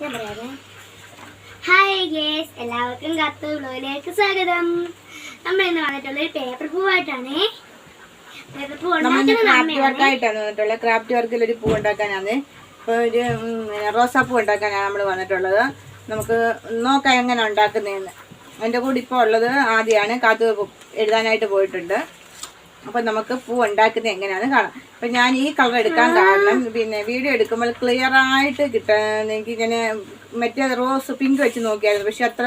ഞാൻ പറയാമേ hi guys എല്ലാവർക്കും കത്ത് ബ്ലോഗിലേക്ക് സ്വാഗതം. നമ്മൾ ഇന്ന് വന്നിട്ടുള്ള ഒരു പേപ്പർ പൂവായിട്ടാണ് പേപ്പർ പൂ ഉണ്ടാക്കുന്നത് ക്രാഫ്റ്റ് വർക്കിൽ ഒരു പൂ ഉണ്ടാക്കാനാണ്. ഇപ്പോൾ ഒരു റോസാപ്പൂ ഉണ്ടാക്കാനാണ് നമ്മൾ വന്നിട്ടുള്ളത്. നമുക്ക് നോക്കാം എങ്ങനെ ഉണ്ടാക്കുന്നതെന്ന് എന്റെ കൂടെ ഇപ്പോൾ ഉള്ളത് ആദ്യമാണ് കാത്തു എഴുതാനായിട്ട് പോയിട്ടുണ്ട്. അപ്പം നമുക്ക് പൂ ഉണ്ടാക്കുന്നത് എങ്ങനെയാണെന്ന് കാണാം. അപ്പം ഞാൻ ഈ കളർ എടുക്കാൻ കാരണം പിന്നെ വീഡിയോ എടുക്കുമ്പോൾ ക്ലിയർ ആയിട്ട് കിട്ടാൻ എനിക്ക് ഇങ്ങനെ മറ്റേ റോസ് പിങ്ക് വെച്ച് നോക്കിയായിരുന്നു. പക്ഷെ അത്ര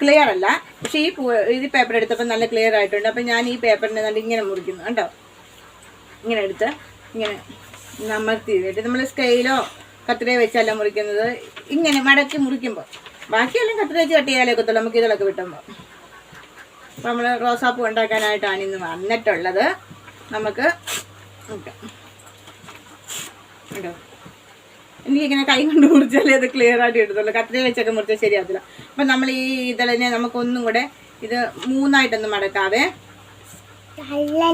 ക്ലിയർ അല്ല. പക്ഷേ ഈ പൂ ഇത് പേപ്പർ എടുത്തപ്പോൾ നല്ല ക്ലിയർ ആയിട്ടുണ്ട്. അപ്പം ഞാൻ ഈ പേപ്പറിനെ നല്ല ഇങ്ങനെ മുറിക്കുന്നു കണ്ടോ? ഇങ്ങനെ എടുത്ത് ഇങ്ങനെ നമ്മൾ ഇട്ടിട്ട് നമ്മൾ സ്കെയിലോ കത്രിക വെച്ചല്ല മുറിക്കുന്നത്. ഇങ്ങനെ മടക്കി മുറിക്കുമ്പോൾ ബാക്കിയെല്ലാം കത്രിക വെച്ച് കട്ട് ചെയ്യാലേ ഒക്കത്തുള്ളൂ. നമുക്ക് ഇതിലൊക്കെ വിട്ടുമ്പോൾ അപ്പോൾ നമ്മൾ റോസാപ്പൂ ഉണ്ടാക്കാനായിട്ടാണ് ഇന്ന് വന്നിട്ടുള്ളത്. നമുക്ക് ഉണ്ടോ എനിക്കിങ്ങനെ കൈ കൊണ്ട് മുറിച്ചാലേ അത് ക്ലിയർ ആയിട്ട് എടുത്തുള്ളൂ കത്തിരി വെച്ചൊക്കെ മുറിച്ചാൽ ശരിയാകത്തില്ല അപ്പം നമ്മൾ ഈ ഇതളിനെ നമുക്ക് ഒന്നും കൂടെ ഇത് മൂന്നായിട്ടൊന്ന് മടക്കാവേ.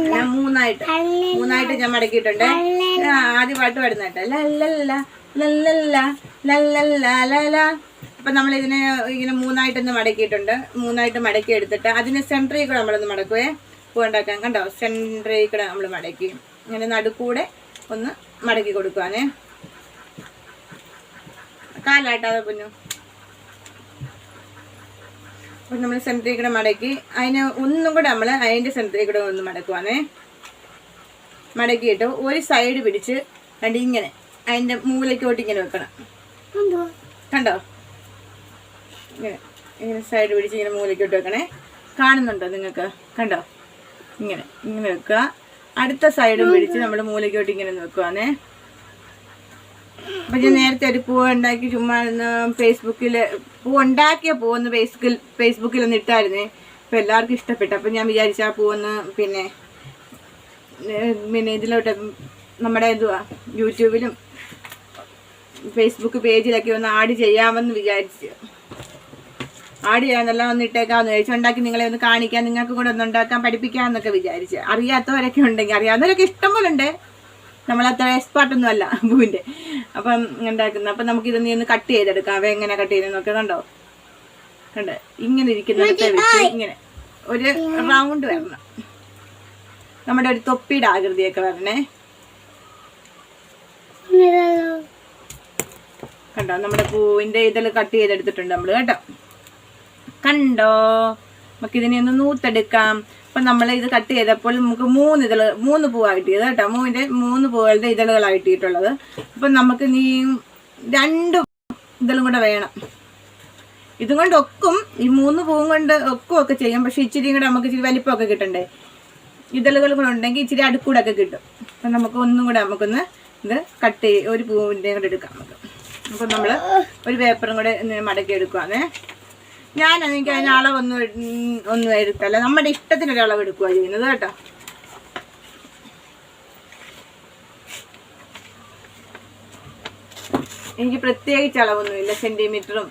ഞാൻ മൂന്നായിട്ട്. മൂന്നായിട്ട് ഞാൻ മടക്കിയിട്ടുണ്ട്. ആദ്യം പാട്ട് പാടുന്നേട്ടെ ലല്ലല്ല ലല്ലല്ല ലല്ലല്ല ലല അപ്പൊ നമ്മൾ ഇതിനെ ഇങ്ങനെ മൂന്നായിട്ടൊന്ന് മടക്കിയിട്ടുണ്ട്. മൂന്നായിട്ട് മടക്കി എടുത്തിട്ട് അതിന് സെൻട്രിൽ കൂടെ നമ്മളൊന്ന് മടക്കുവേ. പൂ ഉണ്ടാക്കാൻ കണ്ടോ? സെൻട്രിൽ കൂടെ നമ്മൾ മടക്കി. ഇങ്ങനെ നടുക്കൂടെ ഒന്ന് മടക്കി കൊടുക്കുവാനേ കാലാട്ടാതെ പൊന്നു. അപ്പം നമ്മൾ സെന്ററിൽ കൂടെ മടക്കി. അതിന് ഒന്നും കൂടെ നമ്മൾ അതിന്റെ സെന്ററിൽ കൂടെ ഒന്ന് മടക്കുവാനേ മടക്കിയിട്ട് ഒരു സൈഡ് പിടിച്ച് കണ്ട് ഇങ്ങനെ അതിന്റെ മൂലയ്ക്കോട്ട് ഇങ്ങനെ വെക്കണം. കണ്ടോ? ഇങ്ങനെ ഇങ്ങനെ സൈഡ് പിടിച്ച് ഇങ്ങനെ മൂലയ്ക്കോട്ട് വെക്കണേ. കാണുന്നുണ്ടോ നിങ്ങൾക്ക്? കണ്ടോ? ഇങ്ങനെ ഇങ്ങനെ വെക്കുക. അടുത്ത സൈഡും പിടിച്ച് നമ്മൾ മൂലയ്ക്കോട്ട് ഇങ്ങനെ വെക്കുവാണേ അപ്പൊ ഞാൻ നേരത്തെ ഒരു പൂ ഉണ്ടാക്കി ചുമ്മാ ഒന്ന് ഫേസ്ബുക്കിൽ പൂ ഉണ്ടാക്കിയ പൂ ഒന്ന് ഫേസ്ബുക്കിൽ ഫേസ്ബുക്കിൽ ഒന്ന് ഇട്ടായിരുന്നേ. അപ്പൊ എല്ലാവർക്കും ഇഷ്ടപ്പെട്ടു. അപ്പൊ ഞാൻ വിചാരിച്ച ആ പൂ ഒന്ന് പിന്നെ പിന്നെ ഇതിലോട്ട് നമ്മുടെ എന്തുവാ യൂട്യൂബിലും ഫേസ്ബുക്ക് പേജിലൊക്കെ ഒന്ന് ആഡ് ചെയ്യാമെന്ന് വിചാരിച്ചു. ആഡ് ചെയ്യാന്നെല്ലാം ഒന്ന് ഇട്ടേക്കാന്ന് ഉണ്ടാക്കി നിങ്ങളെ ഒന്ന് കാണിക്കാൻ നിങ്ങൾക്ക് കൂടെ ഒന്ന് ഉണ്ടാക്കാൻ പഠിപ്പിക്കാം എന്നൊക്കെ വിചാരിച്ച്. അറിയാത്തവരൊക്കെ ഉണ്ടെങ്കിൽ അറിയാവുന്നവരൊക്കെ ഇഷ്ടംപോലെ ഉണ്ട് നമ്മളത്ര എക്സ്പേർട്ടൊന്നും അല്ല പൂവിന്റെ അപ്പം ഉണ്ടാക്കുന്നത് അപ്പം നമുക്ക് ഇതൊന്ന് ഒന്ന് കട്ട് ചെയ്തെടുക്കാം. അവ എങ്ങനെ കട്ട് ചെയ്യുന്നതൊക്കെ കണ്ടോ? കണ്ട്. ഇങ്ങനെ ഇരിക്കുന്നിടത്തെ വെച്ച് ഇങ്ങനെ ഒരു റൗണ്ട് വരണം. നമ്മുടെ ഒരു തൊപ്പിയുടെ ആകൃതിയൊക്കെ വരണേ. കണ്ടോ? നമ്മുടെ പൂവിന്റെ ഇതിൽ കട്ട് ചെയ്തെടുത്തിട്ടുണ്ട് നമ്മൾ കേട്ടോ? കണ്ടോ? നമുക്ക് ഇതിനെ ഒന്ന് നൂത്തെടുക്കാം. അപ്പം നമ്മൾ ഇത് കട്ട് ചെയ്തപ്പോൾ നമുക്ക് മൂന്ന് ഇതൾ മൂന്ന് പൂവാണ് കിട്ടിയത് കേട്ടോ. മൂവിന്റെ മൂന്ന് പൂവുകളുടെ ഇതളുകളാണ് കിട്ടിയിട്ടുള്ളത്. അപ്പം നമുക്ക് നീ രണ്ട് ഇതളും കൂടെ വേണം. ഇതും കൊണ്ട് ഒക്കും. ഈ മൂന്ന് പൂവും കൊണ്ട് ഒക്കും ഒക്കെ ചെയ്യാം. പക്ഷെ ഇച്ചിരി കൂടെ നമുക്ക് ഇച്ചിരി വലിപ്പമൊക്കെ കിട്ടണ്ടേ? ഇതളുകൾ കൂടെ ഉണ്ടെങ്കിൽ ഇച്ചിരി അടുക്കൂടൊക്കെ കിട്ടും. അപ്പം നമുക്ക് ഒന്നും കൂടെ നമുക്കൊന്ന് ഇത് കട്ട് ഒരു പൂവിന്റെയും കൂടെ എടുക്കാം നമുക്ക്. അപ്പം നമ്മൾ ഒരു പേപ്പറും കൂടെ മടക്കി എടുക്കുവാണേ ഞാൻ എനിക്ക് അതിന് അളവൊന്നും ഒന്ന് എടുത്തല്ല നമ്മുടെ ഇഷ്ടത്തിനൊരു അളവ് എടുക്കുക ചെയ്യുന്നത് കേട്ടോ. എനിക്ക് പ്രത്യേകിച്ച് അളവൊന്നുമില്ല സെന്റിമീറ്ററും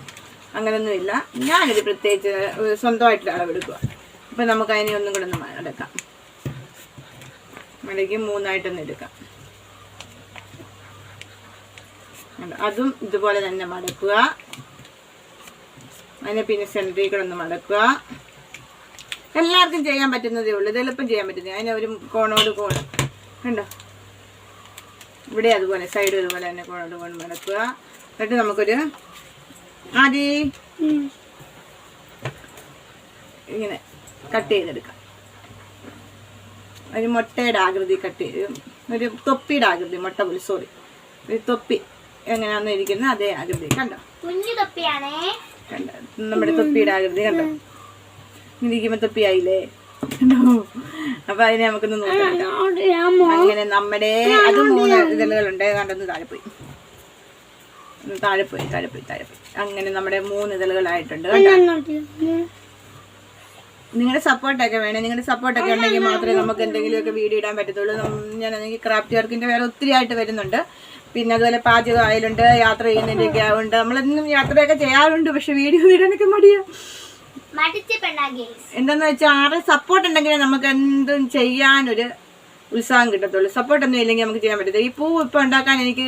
അങ്ങനെയൊന്നുമില്ല ഞാനൊരു പ്രത്യേകിച്ച് സ്വന്തമായിട്ടുള്ള അളവെടുക്കുക അപ്പം നമുക്ക് അതിനെ ഒന്നും കൂടെ ഒന്ന് അടക്കാം മടക്കി മൂന്നായിട്ടൊന്ന് എടുക്കാം? അതും ഇതുപോലെ തന്നെ മടക്കുക. അതിനെ പിന്നെ കൂടെ ഒന്ന് മടക്കുക. എല്ലാവർക്കും ചെയ്യാൻ പറ്റുന്നതേ ഉള്ളൂ. ഇത് എളുപ്പം ചെയ്യാൻ പറ്റുന്നത് അതിനെ ഒരു കോണോട് കോണ് കണ്ടോ? ഇവിടെ അതുപോലെ സൈഡ് ഇതുപോലെ തന്നെ കോണോട് കോണ് മടക്കുക. എന്നിട്ട് നമുക്കൊരു ആദ്യ ഇങ്ങനെ കട്ട് ചെയ്തെടുക്കാം. ഒരു മുട്ടയുടെ ആകൃതി കട്ട് ചെയ്ത് ഒരു തൊപ്പിയുടെ ആകൃതി മുട്ട പോലെ സോറി ഒരു തൊപ്പി എങ്ങനെയാണെന്ന് ഇരിക്കുന്നത് അതേ ആകൃതി. കണ്ടോ? കുഞ്ഞു തൊപ്പിയാണേ. കണ്ട നമ്മുടെ തൊപ്പിയുടെ ആകൃതി കണ്ടോ? ഇരിക്കുമ്പോ തൊപ്പിയായില്ലേ? കണ്ടോ? അപ്പൊ അതിനെ നമുക്കൊന്ന് നോക്കാം അങ്ങനെ നമ്മുടെ അത് മൂന്ന് ഇതളുകളുണ്ട്. കണ്ടൊന്ന് താഴെ പോയി. ഒന്ന് താഴെ പോയി താഴെ പോയി താഴെ പോയി. അങ്ങനെ നമ്മുടെ മൂന്ന് ഇതളുകളായിട്ടുണ്ട് നിങ്ങളുടെ സപ്പോർട്ടൊക്കെ വേണേ. നിങ്ങളുടെ സപ്പോർട്ടൊക്കെ ഉണ്ടെങ്കിൽ മാത്രമേ നമുക്ക് എന്തെങ്കിലുമൊക്കെ വീഡിയോ ഇടാൻ പറ്റത്തുള്ളൂ. ഞാൻ ക്രാഫ്റ്റ് വർക്കിന്റെ വേറെ ഒത്തിരി ആയിട്ട് വരുന്നുണ്ട്. പിന്നെ അതുപോലെ പാചകം ആയാലുണ്ട് യാത്ര ചെയ്യുന്നതിന്റെയൊക്കെ ആവുണ്ട് നമ്മളെന്നും യാത്രയൊക്കെ ചെയ്യാറുണ്ട് പക്ഷെ വീഡിയോ വീടാനൊക്കെ മടിയാ. എന്താന്ന് വെച്ചാൽ ആറ് സപ്പോർട്ട് ഉണ്ടെങ്കിൽ നമുക്ക് എന്തും ചെയ്യാനൊരു ഉത്സാഹം കിട്ടത്തുള്ളൂ. സപ്പോർട്ട് ഒന്നും ഇല്ലെങ്കിൽ നമുക്ക് ചെയ്യാൻ പറ്റത്തില്ല. ഈ പൂ ഇപ്പം ഉണ്ടാക്കാൻ എനിക്ക്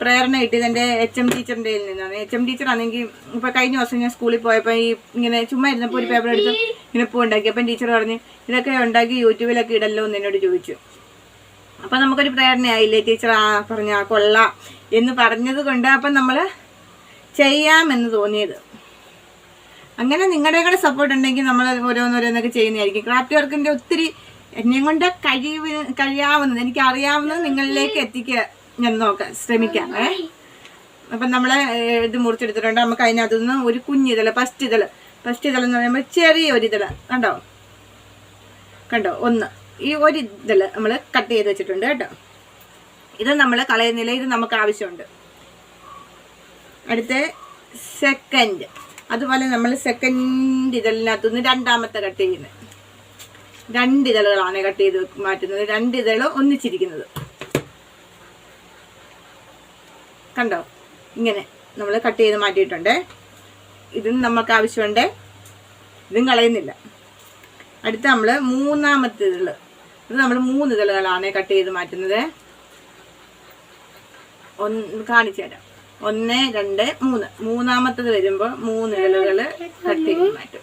പ്രേരണ കിട്ടിയത് എന്റെ എച്ച് എം ടീച്ചറിന്റെ കയ്യിൽ നിന്നാണ്. എച്ച് എം ടീച്ചർ ആണെങ്കിൽ ഇപ്പൊ കഴിഞ്ഞ ദിവസം ഞാൻ സ്കൂളിൽ പോയപ്പോൾ ഈ ഇങ്ങനെ ചുമ്മാ ഇരുന്നപ്പോൾ ഒരു പേപ്പർ എടുത്ത് ഇങ്ങനെ പൂ ഉണ്ടാക്കി. അപ്പം ടീച്ചർ പറഞ്ഞു ഇതൊക്കെ ഉണ്ടാക്കി യൂട്യൂബിലൊക്കെ ഇടല്ലോ എന്ന് എന്നോട് ചോദിച്ചു. അപ്പം നമുക്കൊരു പ്രേരണയായില്ലേ? ടീച്ചർ ആ പറഞ്ഞ ആ കൊള്ളാം എന്ന് പറഞ്ഞത് കൊണ്ട് അപ്പം നമ്മൾ ചെയ്യാമെന്ന് തോന്നിയത്. അങ്ങനെ നിങ്ങളുടെ കൂടെ സപ്പോർട്ട് ഉണ്ടെങ്കിൽ നമ്മൾ ഓരോന്നോരോന്നൊക്കെ ചെയ്യുന്നതായിരിക്കും. ക്രാഫ്റ്റ് വർക്കിന്റെ ഒത്തിരി എന്നെ കൊണ്ട് കഴിവ് കഴിയാവുന്നത് എനിക്ക് അറിയാവുന്നത് നിങ്ങളിലേക്ക് എത്തിക്കുക ഞാൻ നോക്കാം ശ്രമിക്കാം ഏ? അപ്പം നമ്മൾ ഇത് മുറിച്ചെടുത്തിട്ടുണ്ട്. നമുക്ക് അതിനകത്തുനിന്ന് ഒരു കുഞ്ഞിതൾ ഫസ്റ്റ് ഇതൾ. ഫസ്റ്റ് ഇതളെന്ന് പറയുമ്പോൾ ചെറിയൊരു ഇതൾ കണ്ടോ? കണ്ടോ? ഒന്ന്. ഈ ഒരു ഇതിൽ നമ്മൾ കട്ട് ചെയ്ത് വെച്ചിട്ടുണ്ട് കേട്ടോ. ഇത് നമ്മൾ കളയുന്നില്ല ഇത് നമുക്ക് ആവശ്യമുണ്ട്. അടുത്ത സെക്കൻഡ് അതുപോലെ നമ്മൾ സെക്കൻഡ് ഇതളിനകത്തുനിന്ന് രണ്ടാമത്തെ കട്ട് ചെയ്യുന്നത്. രണ്ട് ഇതളുകളാണ് കട്ട് ചെയ്ത് മാറ്റുന്നത്. രണ്ട് ഇതൾ ഒന്നിച്ചിരിക്കുന്നത്. കണ്ടോ? ഇങ്ങനെ നമ്മൾ കട്ട് ചെയ്ത് മാറ്റിയിട്ടുണ്ട്. ഇതും നമുക്ക് ആവശ്യമുണ്ട്. ഇതും കളയുന്നില്ല. അടുത്ത നമ്മൾ മൂന്നാമത്തെ ഇതൾ. ഇത് നമ്മൾ മൂന്ന് ഇതളുകളാണ് കട്ട് ചെയ്ത് മാറ്റുന്നത്. ഒന്ന് കാണിച്ചു തരാം. ഒന്ന് രണ്ട് മൂന്ന്. മൂന്നാമത്തത് വരുമ്പോൾ മൂന്ന് ഇതളുകൾ കട്ട് ചെയ്ത് മാറ്റും.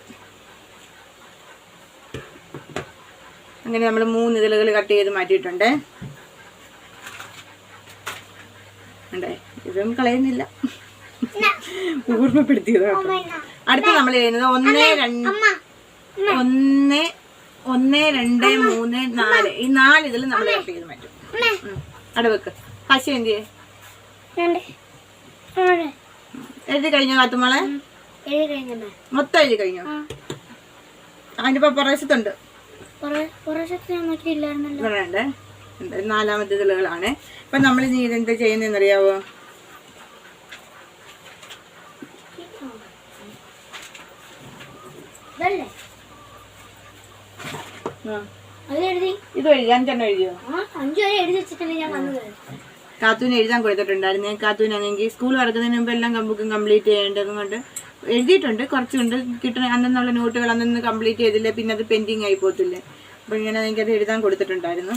അങ്ങനെ നമ്മൾ മൂന്ന് ഇതളുകൾ കട്ട് ചെയ്ത് മാറ്റിയിട്ടുണ്ട്. ഉണ്ടേ ഇതും കളയുന്നില്ല. ഓർമ്മപ്പെടുത്തിയതാട്ടോ അടുത്ത നമ്മൾ ചെയ്യുന്നത് ഒന്ന് രണ്ട് ഒന്ന് ഒന്ന് രണ്ട് മൂന്ന് നാല്. ഈ നാല് ഇതിൽ നമ്മൾ കട്ട് ചെയ്ത് മാറ്റും. ഉം. അവിടെ വെക്ക്. പശ എന്ത് എഴുതി കഴിഞ്ഞോ കാത്തുമോളെ മൊത്തം എഴുതി കഴിഞ്ഞോ? അതിന്റെ ഇപ്പൊ പ്രവേശത്തുണ്ട് വേണ്ടേ? നാലാമത്തെ ഇതിലുകളാണ് ഇപ്പൊ നമ്മൾ ഇനി ഇതെന്താ ചെയ്യുന്ന അറിയാവോ ഇതല്ലേ? ഇത് എഴുതി അഞ്ചെണ്ണം എഴുതിയോ? കാത്തൂന് എഴുതാൻ കൊടുത്തിട്ടുണ്ടായിരുന്നു. കാത്തൂനാണെങ്കിൽ സ്കൂൾ നടക്കുന്നതിന് മുമ്പ് എല്ലാം ബുക്കും കംപ്ലീറ്റ് ചെയ്യേണ്ടത് കൊണ്ട് എഴുതിയിട്ടുണ്ട്. കുറച്ചുണ്ട്. കിട്ടുന്ന അന്നുള്ള നോട്ടുകൾ അന്നൊന്ന് കംപ്ലീറ്റ് ചെയ്തില്ല. പിന്നെ അത് പെൻഡിങ് ആയി പോകത്തില്ലേ അപ്പൊ ഇങ്ങനെ എനിക്കത് എഴുതാൻ കൊടുത്തിട്ടുണ്ടായിരുന്നു.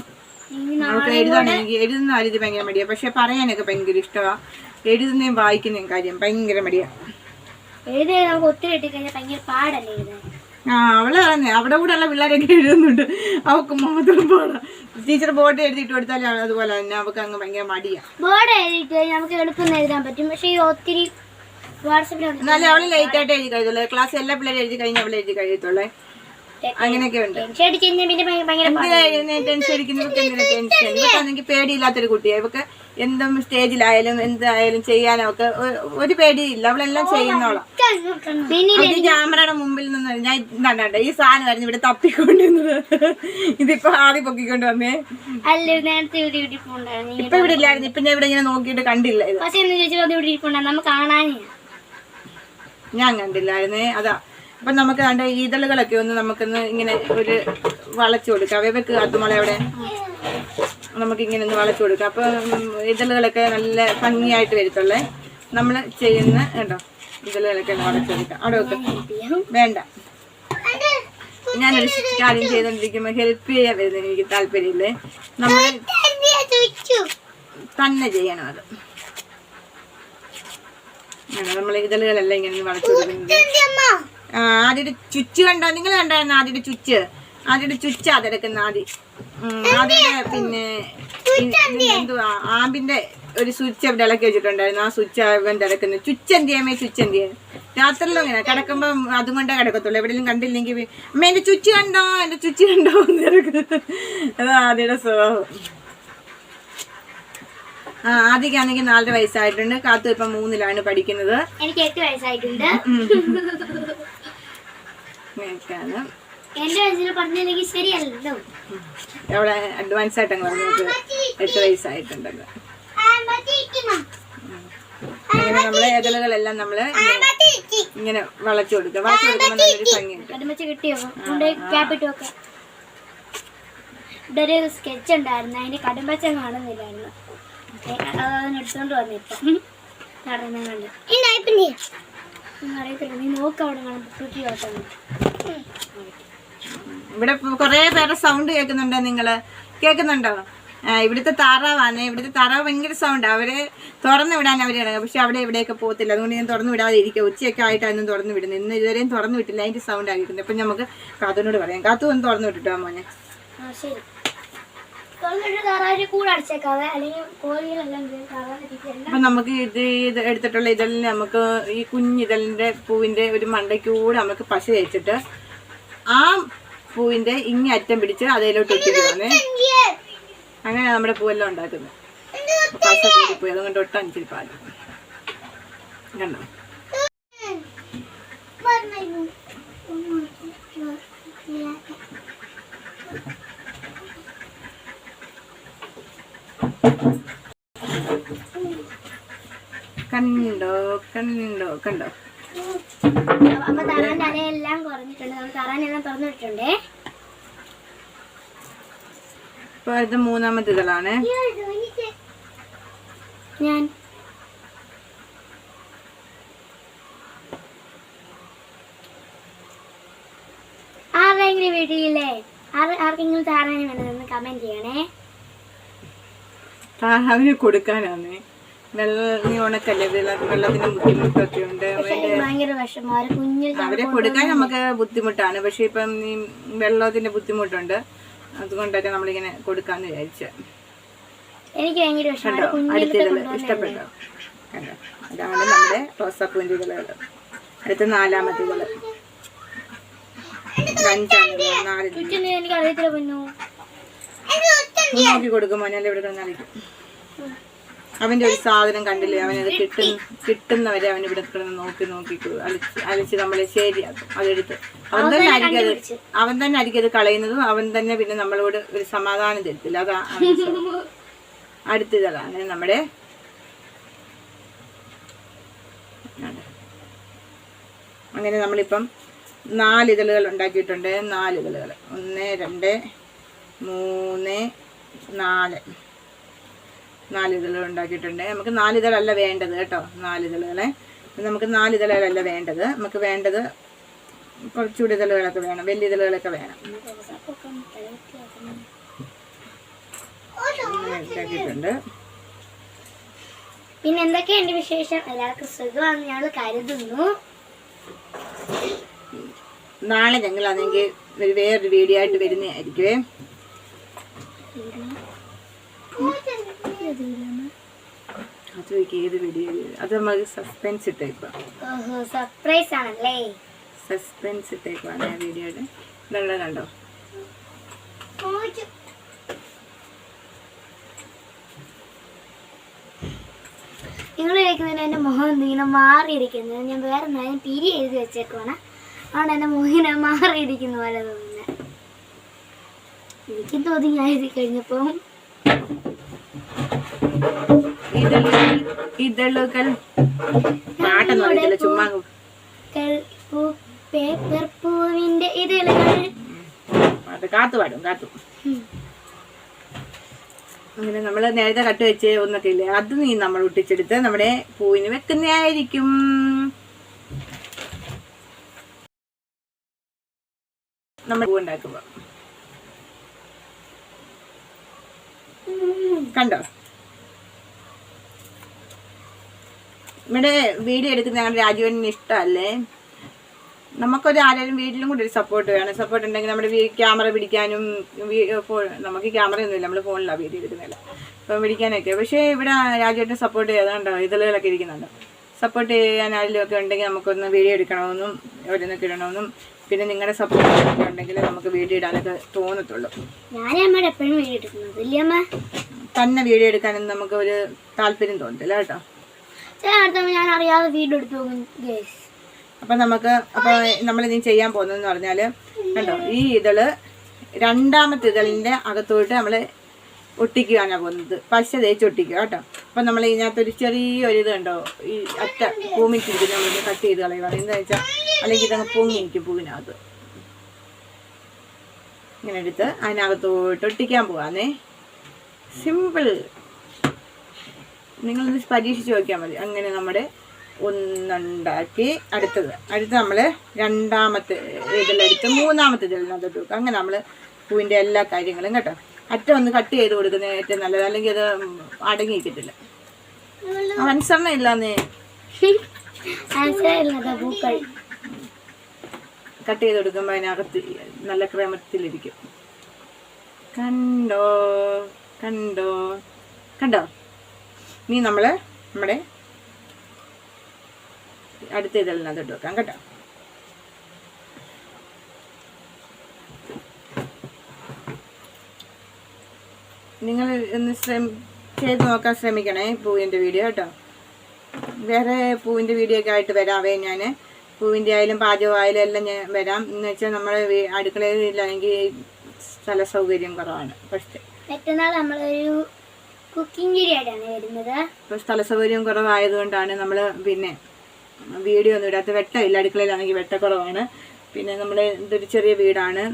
നമുക്ക് എഴുതാണെങ്കിൽ എഴുതുന്ന കാര്യം ഇത് ഭയങ്കര മടിയാണ് പക്ഷെ പറയാനൊക്കെ ഭയങ്കര ഇഷ്ടമാണ് എഴുതുന്നതും വായിക്കുന്നതും കാര്യം ഭയങ്കര മടിയാണ് എഴുതാൻ നമുക്ക് ഒത്തിരി കിട്ടിക്കഴിഞ്ഞാൽ ഭയങ്കര പാടല്ലേ എഴുതാൻ? ആ അവൾ പറഞ്ഞേ അവിടെ കൂടെ ഉള്ള പിള്ളേരൊക്കെ എഴുതുന്നുണ്ട്. അവക്ക് മാത്രം പാടാ. ടീച്ചർ ബോർഡ് എഴുതിയിട്ട് കൊടുത്താലും അതുപോലെ തന്നെ അവക്ക് അങ്ങ് ഭയങ്കര മടിയാ. ബോർഡ് എഴുതിയിട്ട് നമുക്ക് എളുപ്പം എഴുതാൻ പറ്റും. പക്ഷേ ഈ ഒത്തിരി എന്നാലും അവൾ ലേറ്റ് ആയിട്ട് എഴുതി കഴിയുള്ളൂ ക്ലാസ് എല്ലാ പിള്ളേരും എഴുതി കഴിഞ്ഞാൽ അവൾ എഴുതി കഴിയത്തുള്ളേ. അങ്ങനെയൊക്കെ ഉണ്ട്. ടെൻഷൻ അടിക്കുന്നവർക്ക് എന്തിനാ പേടിയില്ലാത്തൊരു കുട്ടിയാണ് ഇവക്ക് എന്തും സ്റ്റേജിലായാലും എന്തായാലും ചെയ്യാനോ ഒക്കെ ഒരു പേടിയില്ല. അവളെല്ലാം ചെയ്യുന്നോളാം പിന്നെ ക്യാമറയുടെ മുമ്പിൽ നിന്ന് ഞാൻ ഇതാണ്ട് ഈ സാധനമായിരുന്നു ഇവിടെ തപ്പിക്കൊണ്ടിരുന്നത്. ഇതിപ്പോ ആദ്യം പൊക്കിക്കൊണ്ട് വന്നേ. ഇപ്പൊ ഇവിടെ ഇല്ലായിരുന്നു. ഇപ്പൊ ഞാൻ ഇവിടെ ഇങ്ങനെ നോക്കിയിട്ട് കണ്ടില്ല ഇത്. ഞാൻ കണ്ടില്ലായിരുന്നേ. അതാ. അപ്പൊ നമുക്ക് കണ്ട ഈതളുകളൊക്കെ ഒന്ന് നമുക്കൊന്ന് ഇങ്ങനെ ഒരു വളച്ചു കൊടുക്കാം. വെവക്ക് കാത്തുമോളെ അവിടെ? നമുക്ക് ഇങ്ങനെ ഒന്ന് വളച്ചു കൊടുക്കാം. അപ്പൊ ഉം, ഇതളുകളൊക്കെ നല്ല ഭംഗിയായിട്ട് വരത്തുള്ളേ. നമ്മൾ ചെയ്യുന്ന കേട്ടോ ഇതളുകളൊക്കെ ഒന്ന് വളച്ചു കൊടുക്കാം. അവിടെ വെക്ക്. വേണ്ട. ഞാനൊരു കാര്യം ചെയ്തോണ്ടിരിക്കുമ്പോ ഹെൽപ്പ് ചെയ്യാൻ വരുന്നതിന് എനിക്ക് താല്പര്യമില്ലേ നമ്മൾ തന്നെ ചെയ്യണം അത്. നമ്മൾ ഇതളുകളെല്ലാം ഇങ്ങനെ വളച്ചു കൊടുക്കുന്നത് ആ, ആദ്യയുടെ ചുച്ച് കണ്ടോ? നിങ്ങൾ കണ്ടായിരുന്നു ആദ്യത്തെ ചുച്ച്? ആദ്യത്തെ ചുച്ച് അതെടുക്കുന്ന ആദ്യം ഉം, പിന്നെ എന്തുവാ? ആമ്പിന്റെ ഒരു സ്വിച്ച് അവിടെ ഇളക്കി വെച്ചിട്ടുണ്ടായിരുന്നു. ആ സ്വിച്ച് അവൻ ഇടക്കുന്നത് ചുച്ച് എന്ത് ചെയ്യാമേ ചുച്ച് എന്ത് ചെയ്യാൻ രാത്രിയിലും ഇങ്ങനെ കിടക്കുമ്പോ അതും കൊണ്ടേ കിടക്കത്തുള്ളൂ. എവിടെയെങ്കിലും കണ്ടില്ലെങ്കിൽ അമ്മ എന്റെ ചുച്ച് കണ്ടോ? എന്റെ ചുച്ച് കണ്ടോ? എന്ന് തിരക്കുന്നത് അതാ ആദ്യയുടെ സ്വഭാവം. ആ ആദ്യക്കാണെങ്കിൽ നാലര വയസ്സായിട്ടുണ്ട്. കാത്തു ഇപ്പം മൂന്നിലാണ് പഠിക്കുന്നത്. എനിക്ക് എട്ട് വയസ്സായിട്ടുണ്ട്. ഇങ്ങനെയൊക്കെയാണ് എന്റെ വയസ്സിൽ പറഞ്ഞില്ലെങ്കിൽ ശരിയല്ലല്ലോ അവിടെ അഡ്വാൻസ് ആയിട്ട് അങ്ങ് പറഞ്ഞു എട്ട് വയസ്സായിട്ടുണ്ടല്ലോ. അങ്ങനെ നമ്മൾ ഇതളുകളെല്ലാം നമ്മൾ ഇങ്ങനെ- വളച്ചു കൊടുക്കുക വളച്ചു കൊടുക്കുമ്പോൾ നല്ലൊരു കടുമച്ച കിട്ടിയോ? ഇട്ട് വെക്കാം ഇവിടെ ഒരു സ്കെച്ച് ഉണ്ടായിരുന്നു. അതിന്റെ കടുംബച്ച കാണുന്നില്ലായിരുന്നു അതിന് എടുത്തോണ്ട് വന്നിപ്പം നടന്ന കണ്ട് അറിയത്തില്ല. നീ ഇവിടെ കുറേ പേരുടെ സൗണ്ട് കേൾക്കുന്നുണ്ടോ നിങ്ങൾ. കേൾക്കുന്നുണ്ടോ? ഇവിടുത്തെ താറാവാണ്. ഇവിടുത്തെ താറാവ് ഭയങ്കര സൗണ്ട് അവർ തുറന്നു വിടാൻ അവർ കിടക്കുക പക്ഷെ അവിടെ എവിടെയൊക്കെ പോകത്തില്ല. അതുകൊണ്ട് ഞാൻ തുറന്നു വിടാതെ ഇരിക്കുക ഉച്ചയൊക്കെ ആയിട്ടാണ് തുറന്നു വിടുന്നത്. ഇന്ന് ഇതുവരെയും തുറന്നു വിട്ടില്ല. അതിന്റെ സൗണ്ട് ആയിരിക്കുന്നത് അപ്പം നമുക്ക് കാത്തുനോട് പറയാം. കാത്തു ഒന്ന് തുറന്നു വിട്ടിട്ടോ മോനെ? ശരി. അപ്പം നമുക്ക് ഇത് ഇത് എടുത്തിട്ടുള്ള ഇതളിന് നമുക്ക് ഈ കുഞ്ഞിതളിന്റെ പൂവിന്റെ ഒരു മണ്ടയ്ക്കൂടെ നമുക്ക് പശ തേച്ചിട്ട് ആ പൂവിന്റെ ഇങ്ങി അറ്റം പിടിച്ച് അതിലോട്ട് ഇട്ടിരിക്കുവാണേ അങ്ങനെ നമ്മുടെ പൂവെല്ലാം ഉണ്ടാക്കുന്നത്. പശ കൂടിപ്പോയി. അതുകൊണ്ട് ഇച്ചിരി പാൽ കണ്ടോ? കണ്ടോ? അപ്പൊ താറാന്റെ അലയെല്ലാം കുറഞ്ഞിട്ടുണ്ട്. നമ്മൾ താറാനെല്ലാം തുറന്നു വിട്ടിട്ടുണ്ടേ ഇത് മൂന്നാമത്തെ ഇതളാണ് ഞാൻ. ആരെങ്കിലും വീട്ടിലില്ലേ? ആർ- ആർക്കെങ്കിലും താറാനെ കമന്റ് ചെയ്യണേ. താറാവിന് കൊടുക്കാനാണ്. വെള്ളം നീ ഉണക്കല്ലേ വെള്ള- വെള്ളത്തിന് ബുദ്ധിമുട്ടൊക്കെ ഉണ്ട്. പക്ഷെ ഭയങ്കര അവരെ കൊടുക്കാൻ നമുക്ക് ബുദ്ധിമുട്ടാണ്. പക്ഷെ ഇപ്പം ഈ വെള്ളത്തിന്റെ ബുദ്ധിമുട്ടുണ്ട്. അതുകൊണ്ടൊക്കെ നമ്മളിങ്ങനെ കൊടുക്കാന്ന് വിചാരിച്ച. എനിക്ക് ഭയങ്കര അടുത്തത് ഇഷ്ടപ്പെട്ടോ? കണ്ടോ? അതാണ് നമ്മുടെ റോസാപ്പൂവിന്റെ ഇതളുകൾ അടുത്ത നാലാമത്തെ ഇതൾ ഇത്. അഞ്ചാണ് നാല് നോക്കി കൊടുക്കും മോനെ. ഇവിടെ കിടന്നറിയിക്കും അവന്റെ ഒരു സാധനം കണ്ടില്ലേ? അവനത് കിട്ടുന്ന കിട്ടുന്നവരെ അവൻ ഇവിടെ കിടന്ന് നോക്കി നോക്കി അലച്ച് അലച്ച് നമ്മളെ ശരിയാക്കും. അതെടുത്ത്. അവൻ തന്നെ ആയിരിക്കും അത് അവൻ തന്നെ ആയിരിക്കും അത് കളയുന്നതും അവൻ തന്നെ പിന്നെ നമ്മളോട് ഒരു സമാധാനം തരത്തില്ല അതാ. അടുത്തതാണ് നമ്മുടെ. അങ്ങനെ നമ്മളിപ്പം നാല് ഇതളുകൾ ഉണ്ടാക്കിയിട്ടുണ്ട്. നാല് ഇതളുകൾ. ഒന്ന് രണ്ട് മൂന്ന് നാല്. നാല് ഇതളുകൾ ഉണ്ടാക്കിയിട്ടുണ്ട്. നമുക്ക് നാല് ഇതളല്ല വേണ്ടത് കേട്ടോ നാല് ഇതളുകളെ നമുക്ക് നാല് ഇതളുകളല്ല വേണ്ടത്. നമുക്ക് വേണ്ടത് കുറച്ചുകൂടി ഇതളുകളൊക്കെ വേണം വലിയ ഇതളുകളൊക്കെ വേണം. ഉണ്ടാക്കിയിട്ടുണ്ട് പിന്നെ എന്തൊക്കെയുണ്ട് വിശേഷം? എല്ലാവർക്കും സുഖമാണെന്ന് ഞങ്ങൾ കരുതുന്നു. നാളെ ഞങ്ങൾ ഒരു വേറൊരു വീഡിയോ ആയിട്ട് വരുന്നതായിരിക്കുവേ. അത് ഏത് വീഡിയോ അത് സസ്പെൻസ് ഇട്ടേക്കുക സർപ്രൈസ് ആണല്ലേ? സസ്പെൻസ് ഇട്ടേക്കുവാണ് ആ വീഡിയോയുടെ ഇതെല്ലാം കണ്ടോ? നിങ്ങൾ കേൾക്കുന്നതിന് എന്റെ മുഖം ഇങ്ങനെ മാറിയിരിക്കുന്നത് ഞാൻ വേറെ എന്തായാലും പിരി എഴുതി വെച്ചേക്കുവാണ്. അതുകൊണ്ട് എന്റെ മുഖം ഇങ്ങനെ മാറിയിരിക്കുന്ന പോലെ തോന്നുന്നത് എനിക്കും തോന്നി ഞാൻ എഴുതി കഴിഞ്ഞപ്പോൾ ഇതളുകൾ ഇതളുകൾ പാട്ടൊന്നും അറിയത്തില്ല ചുമ്മാ അങ്ങ് പേപ്പർ പൂവിന്റെ ഇതളുകൾ. പാട്ട് കാത്തു പാടും കാത്തു. അങ്ങനെ നമ്മൾ നേരത്തെ കട്ട് വെച്ച് ഒന്നൊക്കെ ഇല്ലേ അത് നീ നമ്മൾ ഒട്ടിച്ചെടുത്ത് നമ്മുടെ പൂവിന് വെക്കുന്നതായിരിക്കും. നമ്മൾ പൂ ഉണ്ടാക്കുമ്പോ കണ്ടോ? ഇവിടെ വീഡിയോ എടുക്കുന്ന ഞങ്ങളുടെ രാജുവിന് ഇഷ്ടമല്ലേ? നമുക്കൊരു ആരെങ്കിലും വീട്ടിലും കൂടി ഒരു സപ്പോർട്ട് വേണം. സപ്പോർട്ട് ഉണ്ടെങ്കിൽ നമ്മുടെ ക്യാമറ പിടിക്കാനും ഫോൺ നമുക്ക് ക്യാമറ ഒന്നുമില്ല. നമ്മൾ ഫോണിലാണ് വീഡിയോ എടുക്കുന്നില്ല അപ്പം പിടിക്കാനൊക്കെ. പക്ഷേ ഇവിടെ രാജുവേട്ടൻ സപ്പോർട്ട് ചെയ്യാതുണ്ടോ ഇതളുകളൊക്കെ ഇരിക്കുന്നുണ്ട്. സപ്പോർട്ട് ചെയ്യാൻ ആരെങ്കിലും ഒക്കെ ഉണ്ടെങ്കിൽ നമുക്കൊന്ന് വീഡിയോ എടുക്കണമെന്നും ഓരോന്നൊക്കെ ഇടണമെന്നും പിന്നെ നിങ്ങളുടെ സപ്പോർട്ട് ഒക്കെ ഉണ്ടെങ്കിൽ നമുക്ക് വീഡിയോ ഇടാനൊക്കെ തോന്നത്തുള്ളൂ. ഞാൻ എപ്പോഴും വീഡിയോ എടുക്കുന്നത്. തന്നെ വീഡിയോ എടുക്കാനൊന്നും നമുക്ക് ഒരു താല്പര്യം തോന്നത്തില്ല കേട്ടോ. ചില ഞാൻ അറിയാതെ വീഡിയോ എടുത്തു പോകും ഗേസ് അപ്പം നമുക്ക് അപ്പോൾ നമ്മൾ ഇനി ചെയ്യാൻ പോകുന്നതെന്ന് പറഞ്ഞാൽ കണ്ടോ ഈ ഇതൾ രണ്ടാമത്തെ ഇതളിന്റെ അകത്തോട്ട് നമ്മൾ ഒട്ടിക്കുകയാണ് പോകുന്നത്. പശ തേച്ച് ഒട്ടിക്കുക കേട്ടോ. അപ്പം നമ്മൾ ഇതിനകത്തൊരു ചെറിയൊരു ഇത് കണ്ടോ ഈ അറ്റ പൂമിച്ചിരിക്കുന്ന നമ്മൾ കട്ട് ചെയ്ത് കളയുക. എന്താ വെച്ചാൽ അല്ലെങ്കിൽ ഇതങ്ങ് പൊങ്ങിയിരിക്കും പൂവിനകത്ത്. ഇങ്ങനെ എടുത്ത് അതിനകത്തോട്ട് ഒട്ടിക്കാൻ പോകാന്നേ സിമ്പിൾ നിങ്ങളൊന്ന് പരീക്ഷിച്ച് നോക്കിയാൽ മതി. അങ്ങനെ നമ്മുടെ ഒന്നുണ്ടാക്കി അടുത്തത്. അടുത്ത് നമ്മൾ രണ്ടാമത്തെ ഇതിലെടുത്ത് മൂന്നാമത്തെ ഇതിലിനകത്തോട്ട് വെക്കും. അങ്ങനെ നമ്മൾ പൂവിന്റെ എല്ലാ കാര്യങ്ങളും കേട്ടോ. അറ്റ ഒന്ന് കട്ട് ചെയ്ത് കൊടുക്കുന്നത് ഏറ്റവും നല്ലത്. അല്ലെങ്കിൽ അത് അടങ്ങിയിരിക്കത്തില്ല. അനുസരണ ഇല്ലാന്നേ. കട്ട് ചെയ്ത് കൊടുക്കുമ്പോൾ അതിനകത്ത് നല്ല ക്രമത്തിലിരിക്കും. കണ്ടോ? കണ്ടോ? കണ്ടോ? ഇനി നമ്മൾ നമ്മുടെ അടുത്ത ഇതെല്ലാം തൊട്ട് വെക്കാം കേട്ടോ. നിങ്ങൾ ഒന്ന് ശ്രമ ചെയ്ത് നോക്കാൻ ശ്രമിക്കണേ പൂവിന്റെ വീഡിയോ കേട്ടോ. വേറെ പൂവിന്റെ വീഡിയോ ഒക്കെ ആയിട്ട് വരാവേ ഞാൻ പൂവിന്റെ ആയാലും പാചകമായാലും എല്ലാം ഞാൻ വരാം. എന്ന് വെച്ചാൽ നമ്മുടെ അടുക്കളയിൽ ഇല്ലെങ്കിൽ സ്ഥല സൗകര്യം കുറവാണ്. ഫസ്റ്റ് മറ്റന്നാൾ നമ്മളൊരു കുക്കിംഗ് വരുന്നത്. ഇപ്പോൾ സ്ഥല സൗകര്യം കുറവായതുകൊണ്ടാണ് നമ്മൾ പിന്നെ വീഡിയോ ഒന്നും ഇടാത്ത വെട്ടമില്ല. അടുക്കളയിലാണെങ്കിൽ വെട്ടക്കുറവാണ്. പിന്നെ നമ്മൾ ഇതൊരു ചെറിയ വീടാണ്.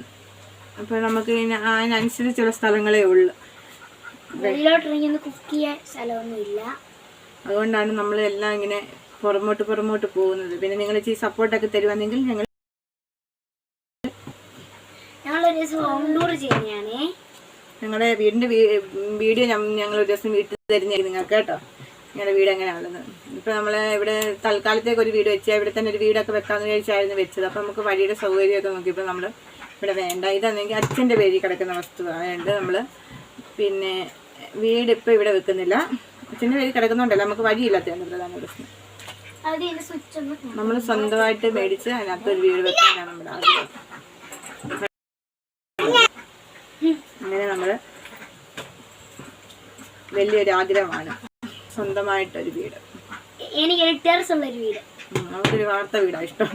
അപ്പോൾ നമുക്ക് അതിനനുസരിച്ചുള്ള സ്ഥലങ്ങളേ ഉള്ളൂ. കുക്ക് ചെയ്യാൻ അതുകൊണ്ടാണ് നമ്മൾ എല്ലാം ഇങ്ങനെ പുറമോട്ട് പുറമോട്ട് പോകുന്നത്. പിന്നെ നിങ്ങൾ ഇച്ചിരി സപ്പോർട്ടൊക്കെ തരുവാണെങ്കിൽ ഞങ്ങൾ ഞങ്ങളൊരു ഹോം ടൂർ ചെയ്യുന്നതാണേ. ഞങ്ങളുടെ വീടിന്റെ വീഡിയോ ഞങ്ങൾ ഒരു ദിവസം വീട്ടിൽ തരുന്നതായിരിക്കും നിങ്ങൾക്ക് കേട്ടോ. ഞങ്ങളുടെ വീട് എങ്ങനെയാണുള്ളത് ഇപ്പോൾ നമ്മൾ ഇവിടെ തൽക്കാലത്തേക്ക് ഒരു വീട് വെച്ചാൽ ഇവിടെ തന്നെ ഒരു വീടൊക്കെ വെക്കാമെന്ന് വിചാരിച്ചായിരുന്നു വെച്ചത്. അപ്പോൾ നമുക്ക് വഴിയുടെ സൗകര്യമൊക്കെ നോക്കിയപ്പോൾ നമ്മൾ ഇവിടെ വേണ്ട. ഇതാണെങ്കിൽ അച്ഛന്റെ പേരിൽ കിടക്കുന്ന വസ്തു അതുകൊണ്ട് നമ്മൾ പിന്നെ വീട് ഇപ്പോൾ ഇവിടെ വെക്കുന്നില്ല. അച്ഛന്റെ പേരിൽ കിടക്കുന്നുണ്ടല്ലോ. നമുക്ക് വഴിയില്ലാത്തതാണ് പ്രധാന പ്രശ്നം. നമ്മൾ സ്വന്തമായിട്ട് മേടിച്ച് അതിനകത്ത് ഒരു വീട് വെക്കാനാണ് നമ്മുടെ ആഗ്രഹം അങ്ങനെ നമ്മൾ വലിയൊരു ആഗ്രഹമാണ് സ്വന്തമായിട്ടൊരു വീട്. എനിക്കൊരു ടെറസ് വീട്. ഉം, നമുക്കൊരു വാർത്ത വീടാണ് ഇഷ്ടം.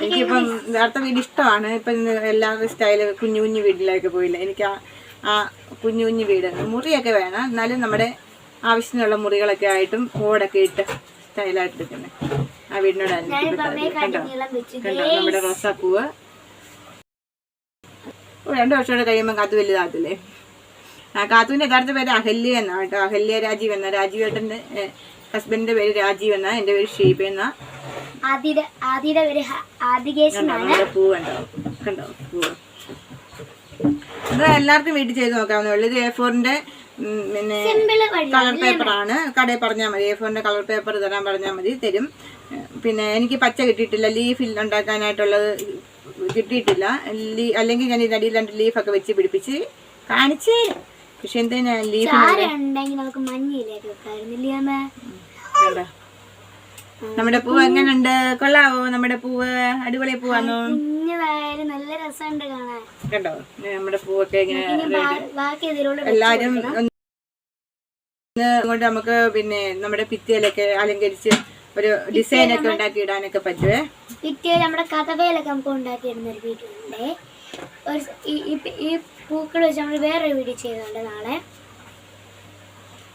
എനിക്കിപ്പം വാർത്ത വീട് ഇഷ്ടമാണ്. ഇപ്പം എല്ലാ സ്റ്റൈൽ കുഞ്ഞു കുഞ്ഞു വീട്ടിലേക്ക് പോയില്ല. എനിക്ക് ആ ആ കുഞ്ഞു കുഞ്ഞു വീട് മുറിയൊക്കെ വേണം. എന്നാലും നമ്മുടെ ആവശ്യത്തിനുള്ള മുറികളൊക്കെ ആയിട്ടും ഓടൊക്കെ ഇട്ട് സ്റ്റൈലായിട്ട് എടുക്കുന്നത് ആ വീടിനോട് കണ്ടോ? കണ്ടോ? നമ്മുടെ റോസാപ്പൂവ്. രണ്ടു വർഷത്തോടെ കഴിയുമ്പോൾ അത് വലുതാകത്തില്ലേ? കാത്തുവിന്റെ യഥാർത്ഥ പേര് അഹല്യ എന്നാണ് കേട്ടോ. അഹല്യ രാജീവ് എന്ന. രാജീവ് ഏട്ടന്റെ ഹസ്ബൻഡിന്റെ പേര് രാജീവ് എന്ന. എന്റെ പേര് ഷീബ എന്ന. കണ്ടോ? കണ്ടോ? ഇത് എല്ലാവർക്കും വീട്ടിൽ ചെയ്ത് നോക്കാവുന്നേ ഉള്ളൂ. ഇത് എ ഫോറിന്റെ പിന്നെ കളർ പേപ്പറാണ് കടയിൽ പറഞ്ഞാൽ മതി. എ ഫോറിന്റെ കളർ പേപ്പർ തരാൻ പറഞ്ഞാൽ മതി. തരും. പിന്നെ എനിക്ക് പച്ച കിട്ടിയിട്ടില്ല. ലീഫ് ഉണ്ടാക്കാനായിട്ടുള്ളത് കിട്ടിയിട്ടില്ല. അല്ലെങ്കിൽ ഞാൻ ഈ ഇതിനടിയിൽ രണ്ട് ലീഫൊക്കെ വെച്ച് പിടിപ്പിച്ച് കാണിച്ച് പക്ഷെ എന്തിനാ ലീഫ് ചാര ഉണ്ടെങ്കിൽ നമുക്ക് മഞ്ഞയിലേക്ക് വെക്കായിരുന്നില്ലേ അമ്മ? കണ്ടോ നമ്മുടെ പൂവ് എങ്ങനെയുണ്ട് കൊള്ളാവോ? നമ്മുടെ പൂവ്? അടിപൊളി പൂവാണോ നല്ല രസമുണ്ട് കാണാൻ. കണ്ടോ? നമ്മുടെ പൂവൊക്കെ ഇങ്ങനെ എല്ലാരും കൊണ്ട് നമുക്ക് പിന്നെ നമ്മുടെ ഭിത്തിയിലൊക്കെ അലങ്കരിച്ച് ഒരു ഡിസൈൻ ഒക്കെ ഉണ്ടാക്കി ഇടാനൊക്കെ പറ്റുവേ? ഭിത്തിയിൽ നമ്മുടെ കഥവയിലൊക്കെ നമുക്ക് ഉണ്ടാക്കി ഇടുന്ന ഒരു വീട്ടിലുണ്ടേ. ഒരു ഈ- പൂക്കൾ വെച്ച് നമ്മൾ വേറൊരു വീഡിയോ ചെയ്യുന്നുണ്ട് നാളെ.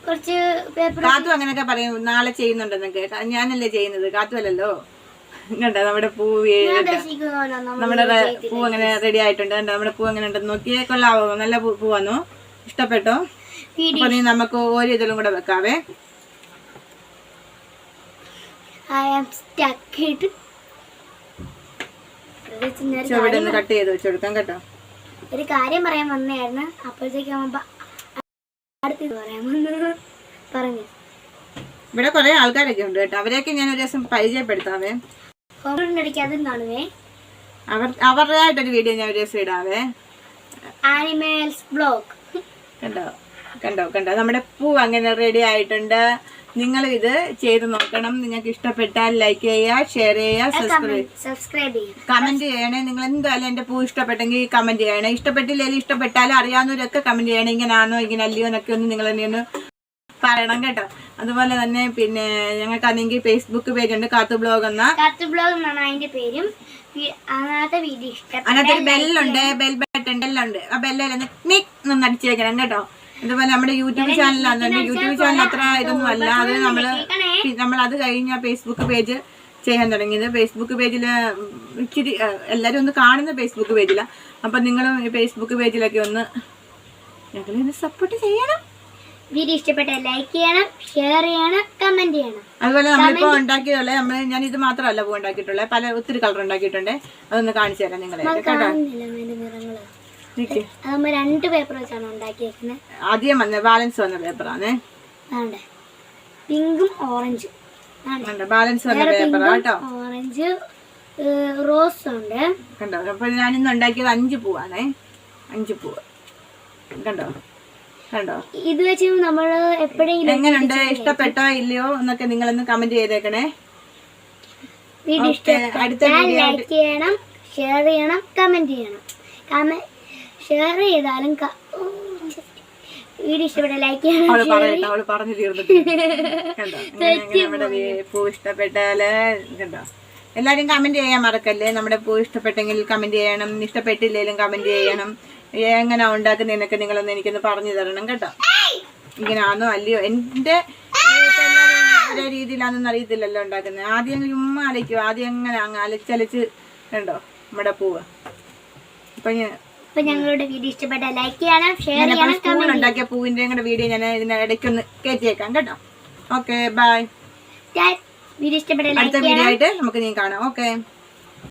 കുറച്ച് പേപ്പർ കാത്തു അങ്ങനെയൊക്കെ പറയും. നാളെ ചെയ്യുന്നുണ്ടെന്നൊക്കെ കേട്ടാ ഞാനല്ലേ ചെയ്യുന്നത്? കാത്തുവല്ലോ കണ്ടോ? നമ്മുടെ പൂ നമ്മുടെ പൂ അങ്ങനെ റെഡി ആയിട്ടുണ്ട്. കണ്ടോ? നമ്മുടെ പൂ അങ്ങനെ ഉണ്ടെന്ന് നോക്കിയേ കൊള്ളാവോ? നല്ല പൂ വന്നു. ഇഷ്ടപ്പെട്ടോ? അപ്പൊ നീ നമുക്ക് ഒരു ഇതിലും കൂടെ വെക്കാവേ. ഐ ആം സ്റ്റക്ക് ഒന്ന് കട്ട് ചെയ്ത് വെച്ചെടുക്കാം കേട്ടോ. ഒരു കാര്യം പറയാൻ വന്നായിരുന്നു അപ്പോഴത്തേക്ക് പറയാൻ വന്നത്. പറഞ്ഞു. ഇവിടെ കുറെ ആൾക്കാരൊക്കെ ഉണ്ട് കേട്ടോ. അവരെയൊക്കെ ഞാൻ ഒരു ദിവസം പരിചയപ്പെടുത്താവേ. അവരുടേതായിട്ടൊരു അതും കാണുവേ. അവർ അവരുടെയായിട്ടൊരു വീഡിയോ ഞാൻ ഒരു ദിവസം ഇടാവേ. ആനിമൽസ് ബ്ലോഗ് കണ്ടോ? കണ്ടോ? കണ്ടോ? നമ്മുടെ പൂ അങ്ങനെ റെഡി ആയിട്ടുണ്ട്. നിങ്ങൾ ഇത് ചെയ്ത് നോക്കണം. നിങ്ങൾക്ക് ഇഷ്ടപ്പെട്ടാൽ ലൈക്ക് ചെയ്യുക ഷെയർ ചെയ്യുക സബ്സ്ക്രൈബ് സബ്സ്ക്രൈബ് ചെയ്യും കമന്റ് ചെയ്യണേ. നിങ്ങൾ എന്തായാലും എന്റെ പൂ ഇഷ്ടപ്പെട്ടെങ്കിൽ കമന്റ് ചെയ്യണേ. ഇഷ്ടപ്പെട്ടില്ലെങ്കിൽ ഇഷ്ടപ്പെട്ടാലും അറിയാവുന്നവരൊക്കെ കമന്റ് ചെയ്യണേ. ഇങ്ങനാണോ ഇങ്ങനെ അല്ലയോ എന്നൊക്കെ ഒന്ന് നിങ്ങൾ എന്നെ ഒന്ന് പറയണം കേട്ടോ. അതുപോലെ തന്നെ പിന്നെ ഞങ്ങൾക്കാണെങ്കിൽ ഫേസ്ബുക്ക് പേജ് ഉണ്ട് കാത്തു ബ്ലോഗ് എന്ന. കാത്തു ബ്ലോഗ് എന്നാണ് അതിന്റെ പേരും. അതിനകത്ത് ബെല്ലുണ്ട് ബെൽ ബട്ടൺ ബെല്ലുണ്ട് ആ ക്ലിക്ക് ഒന്ന് അടിച്ചേക്കണം കേട്ടോ. അതുപോലെ നമ്മുടെ യൂട്യൂബ് ചാനലാണ് യൂട്യൂബ് ചാനൽ അത്ര ഇതൊന്നും അല്ല. അത് നമ്മൾ നമ്മൾ അത് കഴിഞ്ഞ ഫേസ്ബുക്ക് പേജ് ചെയ്യാൻ തുടങ്ങിയത്. ഫേസ്ബുക്ക് പേജിൽ ഇച്ചിരി എല്ലാവരും ഒന്ന് കാണുന്ന ഫേസ്ബുക്ക് പേജിലാണ് അപ്പം നിങ്ങളും ഫേസ്ബുക്ക് പേജിലൊക്കെ ഒന്ന് ഞങ്ങളെ സപ്പോർട്ട് ചെയ്യണം. വീഡിയോ ഇഷ്ടപ്പെട്ട ലൈക്ക് ചെയ്യണം ഷെയർ ചെയ്യണം കമന്റ് ചെയ്യണം. അതുപോലെ നമ്മളിപ്പോ ഉണ്ടാക്കിയതല്ലേ നമ്മൾ ഞാൻ ഇത് മാത്രമല്ല പൂ ഉണ്ടാക്കിയിട്ടുള്ളത് പല ഒത്തിരി കളർ ഉണ്ടാക്കിയിട്ടുണ്ട്. അതൊന്ന് കാണിച്ചു തരാം നിങ്ങളെ. കേട്ടോ? രണ്ട് പേപ്പർ വെച്ചാണ് ഉണ്ടാക്കിയേക്കുന്നത് ആദ്യം വന്ന ബാലൻസ് വന്ന പേപ്പറാണ് പിങ്കും ഓറഞ്ചും ബാലൻസ് വന്ന പേപ്പറാ കേട്ടോ. ഓറഞ്ച് റോസ് ഉണ്ട്. കണ്ടോ? അപ്പൊ ഞാനിന്ന് ഉണ്ടാക്കിയത് അഞ്ച് പൂവാണേ. അഞ്ച് പൂവ്. കണ്ടോ? കണ്ടോ? ഇത് വെച്ച് നമ്മൾ എപ്പോഴെങ്കിലും എങ്ങനെയുണ്ട് ഇഷ്ടപ്പെട്ടോ? ഇല്ലയോ? എന്നൊക്കെ നിങ്ങളൊന്ന് കമന്റ് ചെയ്തേക്കണേ. വീഡിയോ ഇഷ്ടപ്പെട്ടാൽ ലൈക്ക് ചെയ്യണം ഷെയർ ചെയ്യണം കമന്റ് ചെയ്യണം. കമന്റ് ഷെയർ ചെയ്താലും വീഡിയോ ഇഷ്ടപ്പെട്ട ലൈക്ക് ചെയ്യണം പറഞ്ഞു തീർന്നിട്ട്. പൂ ഇഷ്ടപ്പെട്ടാൽ കണ്ടോ? എല്ലാരും കമന്റ് ചെയ്യാൻ മറക്കല്ലേ? നമ്മുടെ പൂ ഇഷ്ടപ്പെട്ടെങ്കിൽ കമന്റ് ചെയ്യണം. ഇഷ്ടപ്പെട്ടില്ലെങ്കിലും കമന്റ് ചെയ്യണം. എങ്ങനെ ഉണ്ടാക്കുന്നതെന്നൊക്കെ നിങ്ങളൊന്ന് എനിക്കൊന്ന് പറഞ്ഞു തരണം കേട്ടോ. ഇങ്ങനാണോ അല്ലയോ? എല്ലാരും ഒരേ രീതിയിലാണെന്ന് അറിയത്തില്ലല്ലോ ഉണ്ടാക്കുന്നത്. ആദ്യം ഉമ്മ അലയ്ക്കും ആദ്യം എങ്ങനെ അങ്ങ് അലച്ചലച്ച് കണ്ടോ? നമ്മുടെ പൂവ്. അപ്പൊ ഞാൻ അപ്പൊ ഞങ്ങളുടെ വീഡിയോ ഇഷ്ടപ്പെട്ട ലൈക്ക് ചെയ്യണം ഷെയർ ചെയ്യണം കമന്റ് ഉണ്ടാക്കിയ പൂവിന്റെ ഞങ്ങളുടെ വീഡിയോ ഞാൻ ഇതിന് ഇടയ്ക്കൊന്ന് കയറ്റിയേക്കാം കേട്ടോ. ഓക്കെ ബൈ വീഡിയോ ഇഷ്ടപ്പെട്ട അടുത്ത വീഡിയോ ആയിട്ട് നമുക്ക് നീ കാണാം. ഓക്കെ